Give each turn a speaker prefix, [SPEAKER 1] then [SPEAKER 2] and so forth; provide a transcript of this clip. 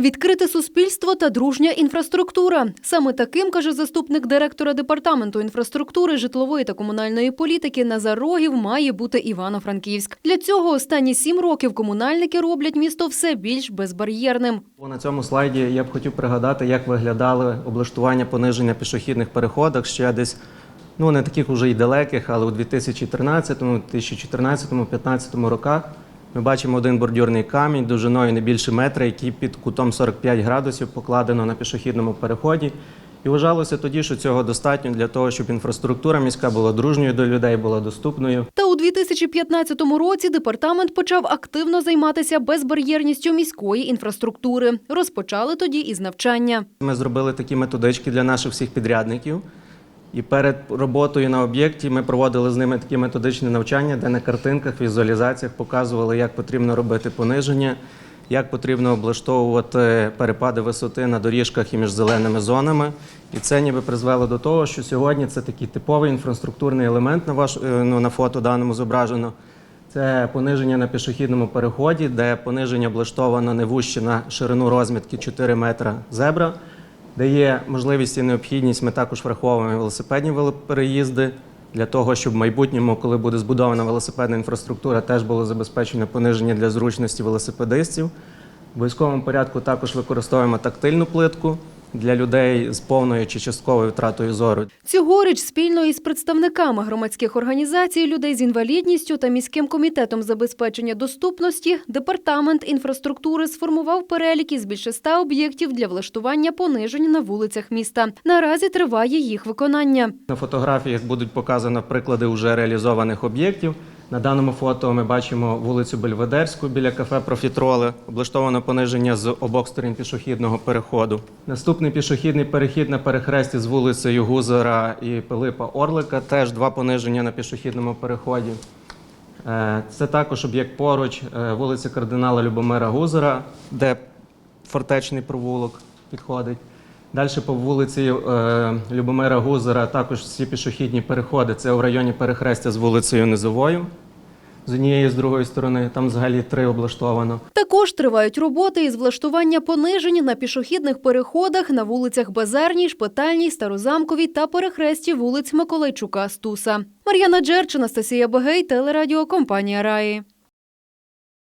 [SPEAKER 1] Відкрите суспільство та дружня інфраструктура. Саме таким каже заступник директора департаменту інфраструктури, житлової та комунальної політики Назар Рогів має бути Івано-Франківськ. Для цього останні сім років комунальники роблять місто все більш безбар'єрним.
[SPEAKER 2] На цьому слайді я б хотів пригадати, як виглядали облаштування пониження пішохідних переходах ще десь, ну не таких уже й далеких, але у 2013, 2014, 2015 роках. Ми бачимо один бордюрний камінь довжиною не більше метра, який під кутом 45 градусів покладено на пішохідному переході. І вважалося тоді, що цього достатньо для того, щоб інфраструктура міська була дружньою до людей, була доступною.
[SPEAKER 1] Та у 2015 році департамент почав активно займатися безбар'єрністю міської інфраструктури. Розпочали тоді із навчання.
[SPEAKER 2] Ми зробили такі методички для наших всіх підрядників. І перед роботою на об'єкті ми проводили з ними такі методичні навчання, де на картинках, візуалізаціях показували, як потрібно робити пониження, як потрібно облаштовувати перепади висоти на доріжках і між зеленими зонами. І це ніби призвело до того, що сьогодні це такий типовий інфраструктурний елемент на ваш е, ну, на фото даному зображено. Це пониження на пішохідному переході, де пониження облаштовано не вужче на ширину розмітки 4 метра зебра, де є можливість і необхідність. Ми також враховуємо велосипедні велопереїзди для того, щоб в майбутньому, коли буде збудована велосипедна інфраструктура, теж було забезпечено пониження для зручності велосипедистів. В обов'язковому порядку також використовуємо тактильну плитку для людей з повною чи частковою втратою зору.
[SPEAKER 1] Цьогоріч спільно із представниками громадських організацій, людей з інвалідністю та міським комітетом забезпечення доступності департамент інфраструктури сформував перелік із більше ста об'єктів для влаштування понижень на вулицях міста. Наразі триває їх виконання.
[SPEAKER 2] На фотографіях будуть показані приклади вже реалізованих об'єктів. На даному фото ми бачимо вулицю Бельведерську біля кафе Профітроли. Облаштовано пониження з обох сторін пішохідного переходу. Наступний пішохідний перехід на перехресті з вулицею Гузера і Пилипа Орлика. Теж два пониження на пішохідному переході. Е, Це також об'єкт поруч, е, вулиця кардинала Любомира Гузера, де фортечний провулок підходить. Далі по вулиці е, Любомира Гузера також всі пішохідні переходи. Це в районі перехрестя з вулицею Низовою. З однієї з другої сторони, там взагалі три облаштовано.
[SPEAKER 1] Також тривають роботи із влаштування понижень на пішохідних переходах на вулицях Базарній, Шпитальній, Старозамковій та перехресті вулиць Миколайчука Стуса. Мар'яна Джерч, Анастасія Бегей, телерадіокомпанія Раї.